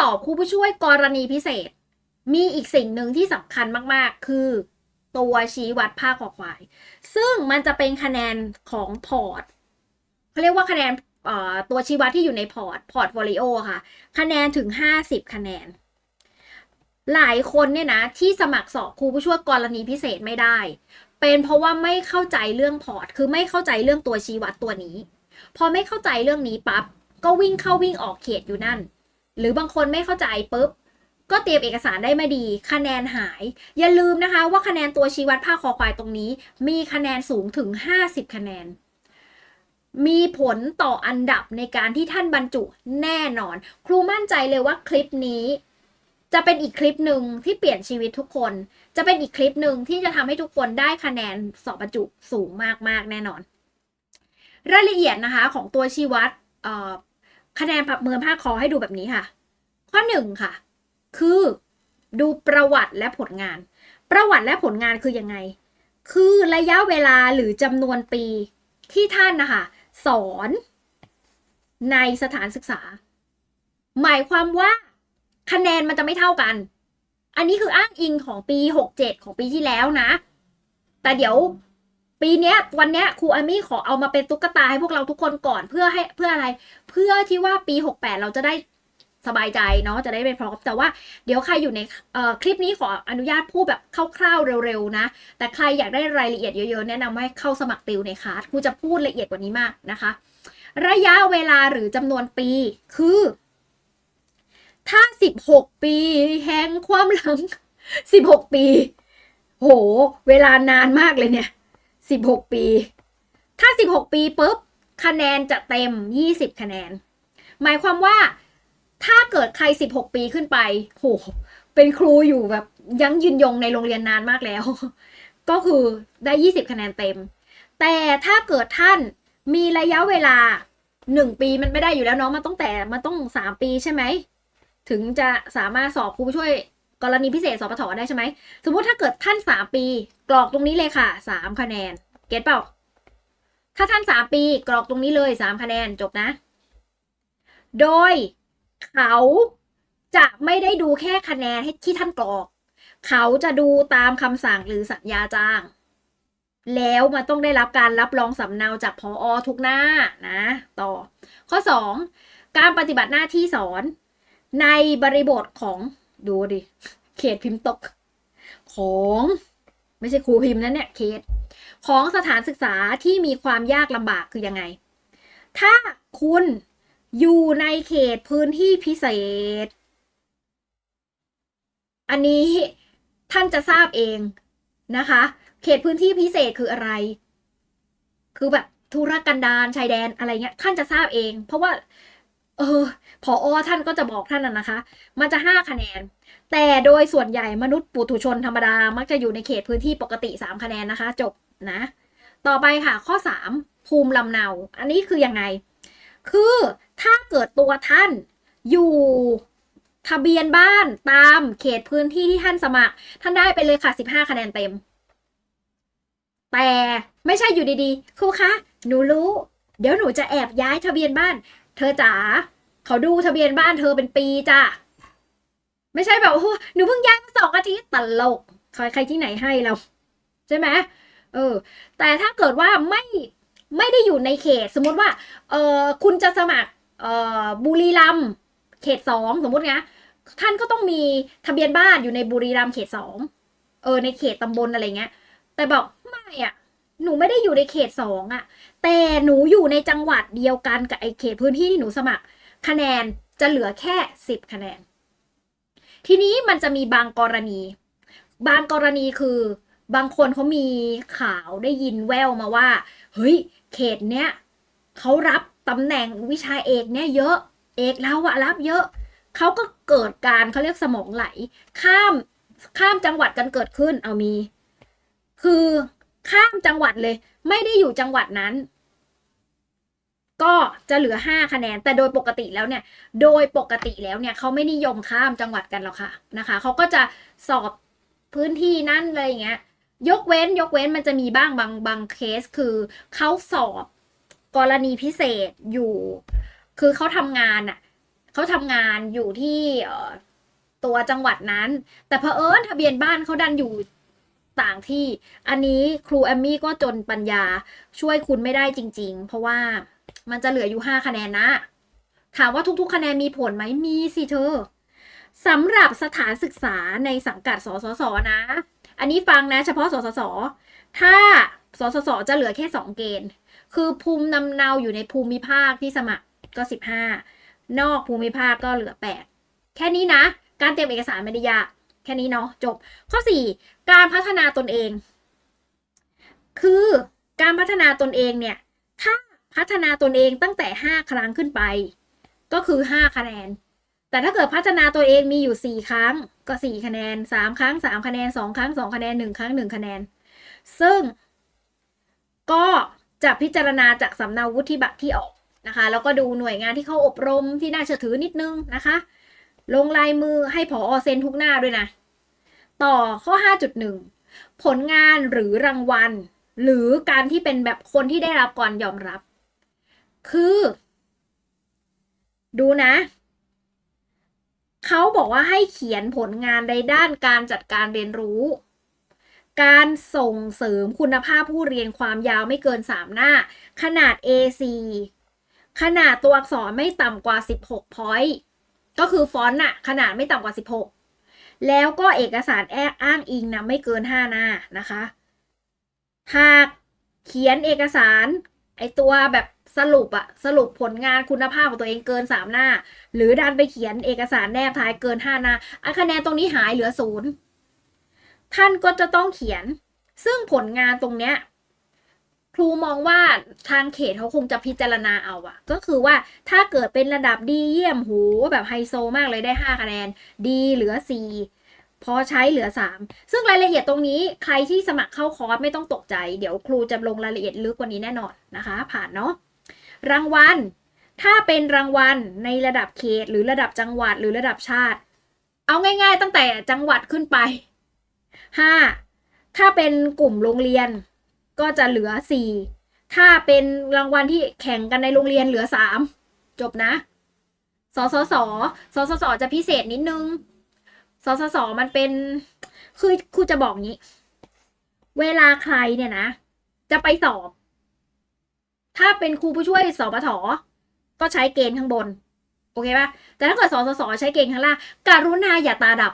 สอบครูผู้ช่วยกรณีพิเศษ มีอีกสิ่งหนึ่งที่สำคัญมากๆ คือ ตัวชี้วัดภาคขอควาย ซึ่งมันจะเป็นคะแนนของพอร์ตเขาเรียกว่าคะแนนตัวชี้วัดที่อยู่ในพอร์ตพอร์ตโฟลิโอค่ะ คะแนนถึง 50 คะแนน หลายคนเนี่ยนะ ที่สมัครสอบครูผู้ช่วยกรณีพิเศษไม่ได้ เป็นเพราะว่าไม่เข้าใจเรื่องพอร์ต คือไม่เข้าใจเรื่องตัวชี้วัดตัวนี้ พอไม่เข้าใจเรื่องนี้ปั๊บก็วิ่งเข้าวิ่งออกเขตอยู่นั่น หรือบางคนไม่เข้าใจปุ๊บก็เตรียมเอกสารได้ไม่ดี คะแนนหาย อย่าลืมนะคะว่าคะแนนตัวชี้วัดภาคคอควายตรงนี้ มีคะแนนสูงถึง 50 คะแนน มีผลต่ออันดับในการที่ท่านบรรจุแน่นอน ครูมั่นใจเลยว่าคลิปนี้ จะเป็นอีกคลิปหนึ่งที่เปลี่ยนชีวิตทุกคน จะเป็นอีกคลิปหนึ่งที่จะทำให้ทุกคนได้คะแนนสอบบรรจุสูงมากๆแน่นอน รายละเอียดนะคะของตัวชี้วัดเคะแนนประเมินภาคคอให้ดูแบบนี้ค่ะ ข้อหนึ่งค่ะ คือดูประวัติและผลงาน ประวัติและผลงานคือยังไง คือระยะเวลาหรือจำนวนปีที่ท่านนะคะสอนในสถานศึกษา หมายความว่าคะแนนมันจะไม่เท่ากัน อันนี้คืออ้างอิงของปี 67 ของปีที่แล้วนะ แต่เดี๋ยว ปีเนี้ยวันเนี้ยครูอามี่ขอเอามาเป็นตุ๊กตาให้พวกเราทุกคนก่อนเพื่อให้เพื่ออะไร เพื่อที่ว่าปี 68 เราจะได้สบายใจเนาะจะได้ไม่พร้อมแต่ว่าเดี๋ยวใครอยู่ในคลิปนี้ขออนุญาตพูดแบบคร่าวๆเร็วๆนะ แต่ใครอยากได้รายละเอียดเยอะๆ แนะนำให้เข้าสมัครติวในคลาสครูจะพูดละเอียดกว่านี้มากนะคะ ระยะเวลาหรือจำนวนปีคือ ถ้า 16 ปีแห่งความหลัง 16 ปี โห เวลานานมากเลยเนี่ย 16ปี ถ้า16ปีปุ๊บคะแนนจะเต็ม20คะแนน หมายความว่าถ้าเกิดใคร16ปีขึ้นไปโหเป็นครูอยู่แบบยั้งยืนยงในโรงเรียนนานมากแล้ว ก็คือได้20คะแนนเต็ม แต่ถ้าเกิดท่านมีระยะเวลา1ปีมันไม่ได้อยู่แล้วเนาะมันต้องแต่มันต้อง3ปีใช่ไหม ถึงจะสามารถสอบครูช่วย กรณีพิเศษสปทได้ใช่ไหม สมมุติถ้าเกิดท่าน 3 ปี กรอกตรงนี้เลยค่ะ 3 คะแนน เก็ตเปล่า ถ้าท่าน 3 ปีกรอกตรงนี้เลย 3 คะแนนจบนะ โดยเขาจะไม่ได้ดูแค่คะแนนให้ที่ท่านกรอก เขาจะดูตามคำสั่งหรือสัญญาจ้าง แล้วมันต้องได้รับการรับรองสำเนาจากพออทุกหน้านะ ต่อ ข้อ 2 การปฏิบัติหน้าที่สอนในบริบทของ ดูดิ เขตพิมพ์ตก ของไม่ใช่ครูพิมพ์นะเนี่ยเขตของสถานศึกษาที่มีความยากลำบากคือยังไง ถ้าคุณอยู่ในเขตพื้นที่พิเศษ อันนี้ท่านจะทราบเองนะคะ เขตพื้นที่พิเศษคืออะไร คือแบบธุรกันดารชายแดนอะไรเงี้ยท่านจะทราบเอง เพราะว่า เออพออท่านก็จะบอกท่านน่ะนะคะ มันจะห้าคะแนน แต่โดยส่วนใหญ่มนุษย์ปุถุชนธรรมดา มักจะอยู่ในเขตพื้นที่ปกติสามคะแนนนะคะ จบนะ ต่อไปค่ะข้อสามภูมิลำเนา อันนี้คือยังไง คือถ้าเกิดตัวท่านอยู่ทะเบียนบ้านตามเขตพื้นที่ที่ท่านสมัคร ท่านได้ไปเลยค่ะ 15 คะแนนเต็ม แต่ไม่ใช่อยู่ดีๆครูคะ หนูรู้ เดี๋ยวหนูจะแอบย้ายทะเบียนบ้าน เธอจ๋าเขาดูทะเบียนบ้านเธอเป็นปีจ้ะไม่ใช่แบบโอ้หนูเพิ่งย้ายมาสองอาทิตย์ตลกใครใครที่ไหนให้เรา ใช่ไหมเออ แต่ถ้าเกิดว่าไม่ไม่ได้อยู่ในเขต สมมติว่า เออคุณจะสมัคร เออบุรีรัมย์เขตสองสมมตินะท่านก็ต้องมีทะเบียนบ้านอยู่ในบุรีรัมย์เขตสองเออ ในเขตตำบลอะไรเงี้ย แต่บอกไม่อะ หนูไม่ได้อยู่ในเขตสองอะ แต่หนูอยู่ในจังหวัดเดียวกันกับไอเขตพื้นที่ที่หนูสมัคร คะแนนจะเหลือแค่สิบคะแนน ทีนี้มันจะมีบางกรณี บางกรณีคือบางคนเขามีข่าวได้ยินแววมาว่า เฮ้ย เขตเนี้ยเขารับตำแหน่งวิชาเอกเนี่ยเยอะ เอกเราอะรับเยอะ เขาก็เกิดการเขาเรียกสมองไหล ข้ามข้ามจังหวัดกันเกิดขึ้นเอามี คือ ข้ามจังหวัดเลย ไม่ได้อยู่จังหวัดนั้น ก็จะเหลือห้าคะแนน แต่โดยปกติแล้วเนี่ย โดยปกติแล้วเนี่ยเขาไม่นิยมข้ามจังหวัดกันหรอกค่ะนะคะเขาก็จะสอบพื้นที่นั่นเลยอย่างเงี้ย ยกเว้นยกเว้นมันจะมีบ้างบางบางเคสคือเขาสอบกรณีพิเศษอยู่ คือเขาทำงานอะเขาทำงานอยู่ที่ตัวจังหวัดนั้น แต่เผอิญทะเบียนบ้านเขาดันอยู่ ต่างที่อันนี้ครูแอมมี่ก็จนปัญญาช่วยคุณไม่ได้จริง ๆ เพราะว่ามันจะเหลืออยู่ห้าคะแนนนะ ถามว่าทุกๆ คะแนนมีผลไหมมีสิเธอสำหรับสถานศึกษาในสังกัดสสสนะ อันนี้ฟังนะ เฉพาะสสสถ้าสสสจะเหลือแค่สองเกณฑ์ คือภูมิลำเนาอยู่ในภูมิภาคที่สมัครก็สิบห้านอกภูมิภาคก็เหลือแปดแค่นี้นะ การเตรียมเอกสารไม่ได้ยาก แค่นี้เนาะจบ ข้อสี่การพัฒนาตนเอง คือการพัฒนาตนเองเนี่ย ถ้าพัฒนาตนเองตั้งแต่ห้าครั้งขึ้นไป ก็คือห้าคะแนน แต่ถ้าเกิดพัฒนาตัวเองมีอยู่สี่ครั้งก็สี่คะแนนสามครั้งสามคะแนนสองครั้งสองคะแนนหนึ่งครั้งหนึ่งคะแนน ซึ่งก็จะพิจารณาจากสำเนาวุฒิบัตรที่ออกนะคะ แล้วก็ดูหน่วยงานที่เขาอบรมที่น่าเชื่อถือนิดนึงนะคะ ลงลายมือให้ผออเซ็นทุกหน้าด้วยนะ ต่อข้อ 5.1 ผลงานหรือรางวัล หรือการที่เป็นแบบคนที่ได้รับก่อนยอมรับ คือ ดูนะเขาบอกว่าให้เขียนผลงานในด้านการจัดการเรียนรู้ การส่งเสริมคุณภาพผู้เรียนความยาวไม่เกิน 3 หน้า ขนาด A4 ขนาดตัวอักษรไม่ต่ำกว่า 16 point ก็คือฟอนต์อะขนาดไม่ต่ำกว่า 16 แล้วก็เอกสารแอบอ้างอิงนะไม่เกิน 5 หน้านะคะ หากเขียนเอกสารไอตัวแบบสรุปอะสรุปผลงานคุณภาพของตัวเองเกิน 3 หน้า หรือดันไปเขียนเอกสารแนบท้ายเกิน 5 หน้าอคะแนนตรงนี้หายเหลือศูนย์ท่านก็จะต้องเขียน ซึ่งผลงานตรงเนี้ย รูมองว่าทางเขตเขาคงจะพิจารณาเอาอะก็คือว่าถ้าเกิดเป็นระดับดีเยี่ยมหูแบบไฮโซมากเลยได้ 5 คะแนน ดีเหลือ 4 พอใช้เหลือ 3 ซึ่งรายละเอียดตรงนี้ใครที่สมัครเข้าคอร์สไม่ต้องตกใจ เดี๋ยวครูจะลงรายละเอียดลึกกว่านี้แน่นอนนะคะ ผ่านเนาะรางวัล ถ้าเป็นรางวัลในระดับเขต หรือระดับจังหวัดหรือระดับชาติ เอาง่าย ๆ ตั้งแต่จังหวัดขึ้นไปห้าถ้าเป็นกลุ่มโรงเรียน ก็จะเหลือสี่ถ้าเป็นรางวัลที่แข่งกันในโรงเรียนเหลือสามจบนะสสสสสสจะพิเศษนิดนึงสสสมันเป็นคือครูจะบอกงี้ เวลาใครเนี่ยนะ จะไปสอบ ถ้าเป็นครูผู้ช่วยสอบปทก็ใช้เกณฑ์ข้างบน โอเคปะแต่ถ้าเกิดสสสใช้เกณฑ์ข้างล่างการุณาอย่าตาดับ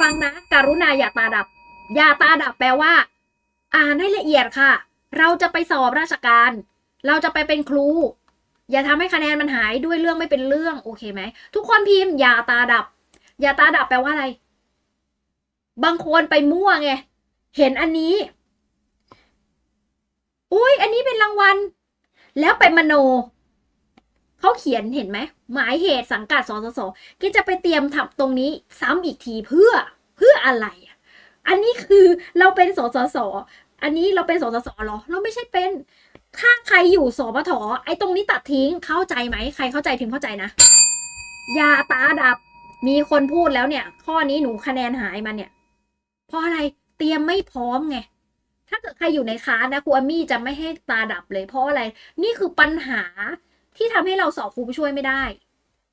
ฟังนะ การุณาอย่าตาดับ อย่าตาดับแปลว่า อ่านให้ละเอียดค่ะ เราจะไปสอบราชการ เราจะไปเป็นครู อย่าทำให้คะแนนมันหายด้วยเรื่องไม่เป็นเรื่อง โอเคไหม ทุกคนพิมพ์อย่าตาดับ อย่าตาดับแปลว่าอะไร บางคนไปมั่วไง เห็นอันนี้ อุ้ยอันนี้เป็นรางวัล แล้วไปมโนเขาเขียนเห็นไหม หมายเหตุสังกัดสสสก็จะไปเตรียมทำตรงนี้ ซ้ำอีกทีเพื่อเพื่ออะไร อันนี้คือเราเป็นสสส อันนี้เราเป็นสสสเหรอ เราไม่ใช่เป็น ถ้าใครอยู่สปทไอ้ตรงนี้ตัดทิ้งเข้าใจไหม ใครเข้าใจพิมพ์เข้าใจนะ อย่าตาดับ มีคนพูดแล้วเนี่ย ข้อนี้หนูคะแนนหายมาเนี่ย เพราะอะไร เตรียมไม่พร้อมไง ถ้าเกิดใครอยู่ในคลาสนะครูอามี่จะไม่ให้ตาดับเลย เพราะอะไร นี่คือปัญหาที่ทำให้เราสอบครูผู้ช่วยไม่ได้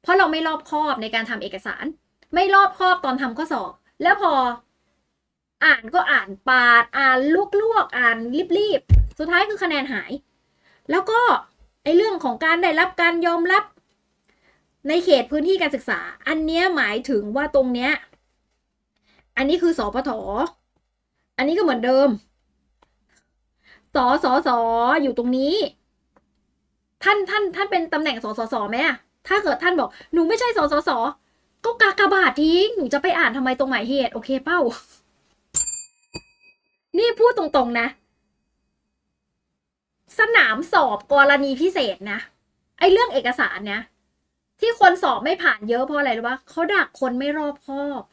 เพราะเราไม่รอบคอบในการทำเอกสาร ไม่รอบคอบตอนทำข้อสอบ แล้วพอ อ่านก็อ่านปาด อ่านลวกๆอ่านรีบๆ สุดท้ายคือคะแนนหาย แล้วก็ไอเรื่องของการได้รับการยอมรับ ในเขตพื้นที่การศึกษา อันเนี้ยหมายถึงว่าตรงเนี้ย อันนี้คือสปทอันนี้ก็เหมือนเดิมสสสออยู่ตรงนี้ ท่านท่านท่านเป็นตำแหน่งสอสสไหมอะถ้าเกิดท่านบอกหนูไม่ใช่สอสสก็กากบาททิ้งหนูจะไปอ่านทำไมตรงหมายเหตุ โอเคเป้า นี่พูดตรงๆนะ สนามสอบกรณีพิเศษนะ ไอเรื่องเอกสารเนี่ยที่คนสอบไม่ผ่านเยอะเพราะอะไรรู้ปะเขาดักคนไม่รอบคอบ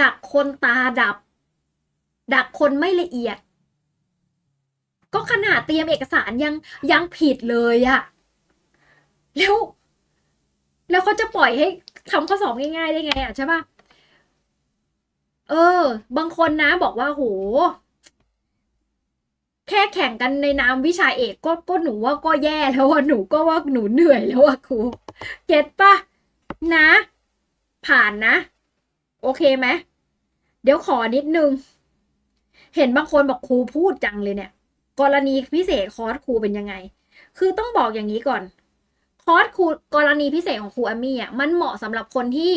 ดักคนตาดับ ดักคนไม่ละเอียด ก็ขนาดเตรียมเอกสารยังยังผิดเลยอะแล้ว แล้วเขาจะปล่อยให้ทำข้อสอบง่ายๆได้ไงอะใช่ปะ เออ บางคนนะบอกว่าโหแค่แข่งกันในนามวิชาเอกก็ก็หนูว่าก็แย่แล้วว่าหนูก็ว่าหนูเหนื่อยแล้วว่าครูเก็ตปะนะ ผ่านนะ โอเคไหมเดี๋ยวขอนิดนึง เห็นบางคนบอกครูพูดจังเลยเนี่ย กรณีพิเศษคอร์สครูเป็นยังไง คือต้องบอกอย่างนี้ก่อน คอร์สครูกรณีพิเศษของครูอามี่อะมันเหมาะสำหรับคนที่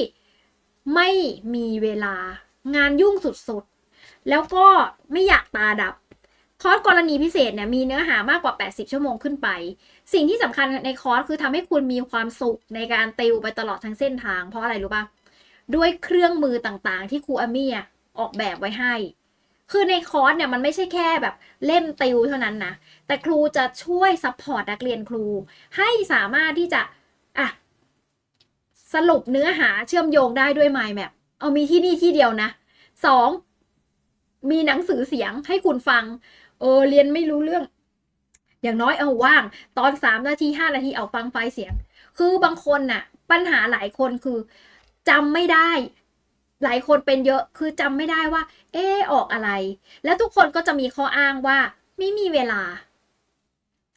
ไม่มีเวลา งานยุ่งสุดๆ แล้วก็ไม่อยากตาดับ คอร์สกรณีพิเศษเนี่ยมีเนื้อหามากกว่า 80 ชั่วโมงขึ้นไป สิ่งที่สำคัญในคอร์สคือทำให้คุณมีความสุขในการติวไปตลอดทั้งเส้นทาง เพราะอะไรรู้ปะด้วยเครื่องมือต่างๆ ที่ครูอามี่อออกแบบไว้ให้ คือในคอร์สเนี่ยมันไม่ใช่แค่แบบเล่มติวเท่านั้นนะ แต่ครูจะช่วยซัพพอร์ตนักเรียนครู ให้สามารถที่จะอะสรุปเนื้อหาเชื่อมโยงได้ด้วย Mind Map เอามีที่นี่ที่เดียวนะสองมีหนังสือเสียงให้คุณฟังเออเรียนไม่รู้เรื่อง อย่างน้อยเอาว่าง ตอนสามนาทีห้านาทีเอาฟังไฟล์เสียง คือบางคนน่ะ ปัญหาหลายคนคือจำไม่ได้ หลายคนเป็นเยอะคือจำไม่ได้ว่า เออออกอะไร แล้วทุกคนก็จะมีข้ออ้างว่า ไม่มีเวลา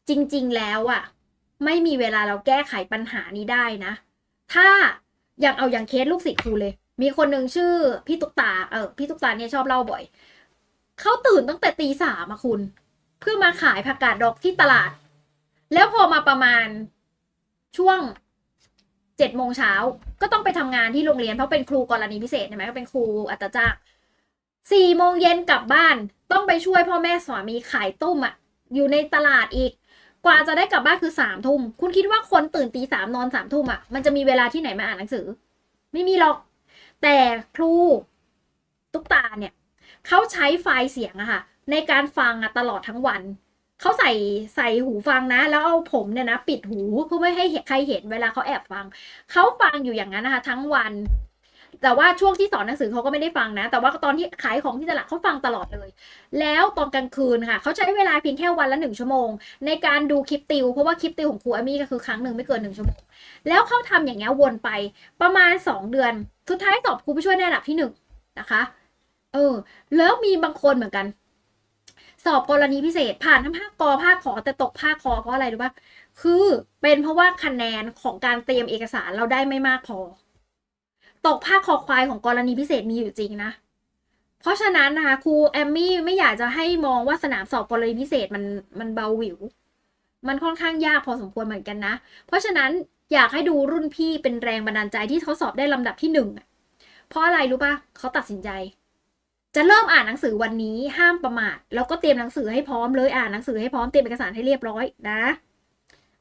จริงๆแล้วอะไม่มีเวลาเราแก้ไขปัญหานี้ได้นะ ถ้าอย่างเอาอย่างเคสลูกศิษย์ครูเลย มีคนหนึ่งชื่อพี่ตุ๊กตา เออพี่ตุ๊กตาเนี่ยชอบเล่าบ่อย เขาตื่นตั้งแต่ตีสามอะคุณ เพื่อมาขายผักกาดดอกที่ตลาด แล้วพอมาประมาณช่วงเจ็ดโมงเช้าก็ต้องไปทำงานที่โรงเรียนเพราะเป็นครูกรณีพิเศษใช่ไหมก็เป็นครูอัตจ้างสี่โมงเย็นกลับบ้านต้องไปช่วยพ่อแม่สามีขายตุ้มอะอยู่ในตลาดอีก กว่าจะได้กลับบ้านคือสามทุ่มคุณคิดว่าคนตื่นตีสามนอนสามทุ่มอะมันจะมีเวลาที่ไหนมาอ่านหนังสือ ไม่มีหรอก แต่ครูตุ๊กตาเนี่ยเขาใช้ไฟล์เสียงอะค่ะ ในการฟังอะตลอดทั้งวันเขาใส่ใส่หูฟังนะ แล้วเอาผมเนี่ยนะ ปิดหูเพื่อไม่ให้ใครเห็นเวลาเขาแอบฟัง เขาฟังอยู่อย่างนั้นนะคะ ทั้งวัน แต่ว่าช่วงที่สอนหนังสือเขาก็ไม่ได้ฟังนะ แต่ว่าตอนที่ขายของที่ตลาดเขาฟังตลอดเลย แล้วตอนกลางคืนค่ะเขาใช้เวลาเพียงแค่วันละหนึ่งชั่วโมง ในการดูคลิปติว เพราะว่าคลิปติวของครูอามี่ก็คือครั้งหนึ่งไม่เกินหนึ่งชั่วโมง แล้วเขาทำอย่างเงี้ยวนไปประมาณสองเดือน สุดท้ายสอบครูผู้ช่วยในระดับที่หนึ่งนะคะเออแล้วมีบางคนเหมือนกัน สอบกรณีพิเศษผ่านทั้งภาคกอภาคขอแต่ตกภาคคอเพราะอะไรรู้ปะคือเป็นเพราะว่าคะแนนของการเตรียมเอกสารเราได้ไม่มากพอ ตกภาคคอควายของกรณีพิเศษมีอยู่จริงนะ เพราะฉะนั้นนะคะครูแอมมี่ไม่อยากจะให้มองว่าสนามสอบกรณีพิเศษมันมันเบาหวิว มันค่อนข้างยากพอสมควรเหมือนกันนะ เพราะฉะนั้นอยากให้ดูรุ่นพี่เป็นแรงบันดาลใจที่เขาสอบได้ลำดับที่หนึ่งเพราะอะไรรู้ปะเขาตัดสินใจ จะเริ่มอ่านหนังสือวันนี้ห้ามประมาทแล้วก็เตรียมหนังสือให้พร้อมเลยอ่านหนังสือให้พร้อมเตรียมเอกสารให้เรียบร้อยนะ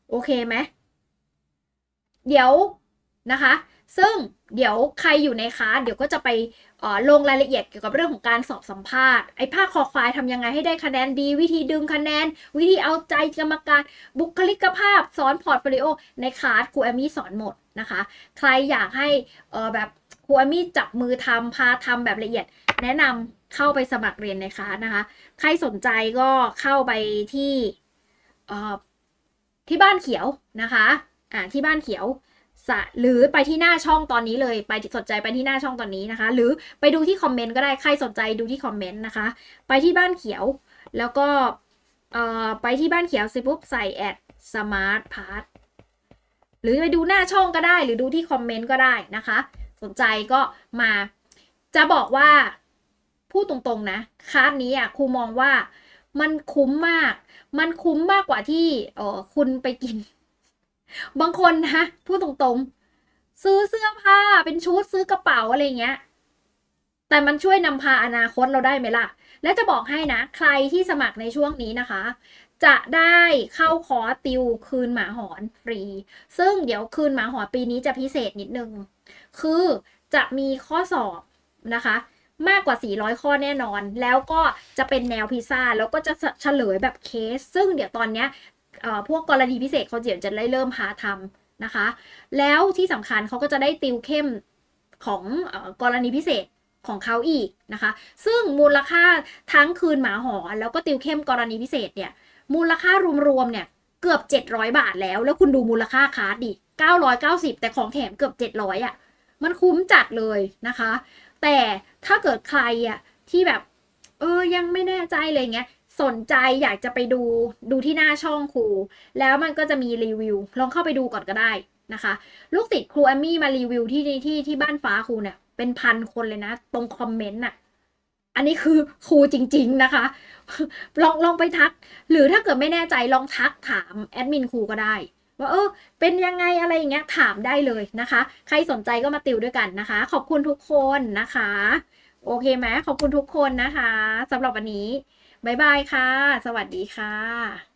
โอเคไหมเดี๋ยวนะคะ ซึ่งเดี๋ยวใครอยู่ในคลาสเดี๋ยวก็จะไปลงรายละเอียดเกี่ยวกับเรื่องของการสอบสัมภาษณ์ไอ้ภาคคอควายทำยังไงให้ได้คะแนนดี วิธีดึงคะแนน วิธีเอาใจกรรมการบุคลิกภาพ สอนพอร์ตโฟลิโอในคลาสครูแอมมี่สอนหมดนะคะ ใครอยากให้แบบครูแอมมี่จับมือทำพาทำแบบละเอียด แนะนำเข้าไปสมัครเรียนในคลาสนะคะ ใครสนใจก็เข้าไปที่ที่บ้านเขียวนะคะอ่าที่บ้านเขียว หรือไปที่หน้าช่องตอนนี้เลยไปสนใจไปที่หน้าช่องตอนนี้นะคะ หรือไปดูที่คอมเมนต์ก็ได้ใครสนใจดูที่คอมเมนต์นะคะ ไปที่บ้านเขียว แล้วก็เออไปที่บ้านเขียวสิปุ๊บใส่แอดสมาร์ทพาร์ทหรือไปดูหน้าช่องก็ได้ หรือดูที่คอมเมนต์ก็ได้นะคะ สนใจก็มาจะบอกว่าพูดตรงๆนะคลาสนี้อะครูมองว่ามันคุ้มมาก มันคุ้มมากกว่าที่เออคุณไปกิน บางคนนะพูดตรงๆ ซื้อเสื้อผ้าเป็นชุดซื้อกระเป๋าอะไรเงี้ย แต่มันช่วยนำพาอนาคตเราได้ไหมล่ะ และจะบอกให้นะ ใครที่สมัครในช่วงนี้นะคะ จะได้เข้าคอร์สติวคืนหมาหอนฟรี ซึ่งเดี๋ยวคืนหมาหอนปีนี้จะพิเศษนิดนึง คือจะมีข้อสอบนะคะมากกว่า 400 ข้อแน่นอน แล้วก็จะเป็นแนวพิซซ่า แล้วก็จะเฉลยแบบเคส ซึ่งเดี๋ยวตอนเนี้ยเพวกกรณีพิเศษเขาเดี๋ยวจะได้เริ่มหาทำนะคะ แล้วที่สำคัญเขาก็จะได้ติวเข้มของอกรณีพิเศษของเขาอีกนะคะ ซึ่งมูลค่าทั้งคืนหมาหอน แล้วก็ติวเข้มกรณีพิเศษเนี่ย มูลค่ารวมๆเนี่ยเกือบ 700 บาทแล้ว แล้วคุณดูมูลค่าคาร์ดดิ 990 แต่ของแถมเกือบ 700อะ่ะ มันคุ้มจัดเลยนะคะ แต่ถ้าเกิดใครอะที่แบบ เออ ยังไม่แน่ใจเลยเงี้ย สนใจอยากจะไปดูดูที่หน้าช่องครู แล้วมันก็จะมีรีวิว ลองเข้าไปดูก่อนก็ได้นะคะ ลูกศิษย์ครูแอมมี่มารีวิวที่ที่ที่บ้านฟ้าครูเนี่ยเป็นพันคนเลยนะ ตรงคอมเมนต์น่ะอันนี้คือครูจริง ๆนะคะ ลองลองไปทัก หรือถ้าเกิดไม่แน่ใจลองทักถามแอดมินครูก็ได้ ว่าเออเป็นยังไงอะไรอย่างเงี้ยถามได้เลยนะคะ ใครสนใจก็มาติวด้วยกันนะคะ ขอบคุณทุกคนนะคะ โอเคไหมขอบคุณทุกคนนะคะสำหรับวันนี้ บ๊ายบายค่ะ สวัสดีค่ะ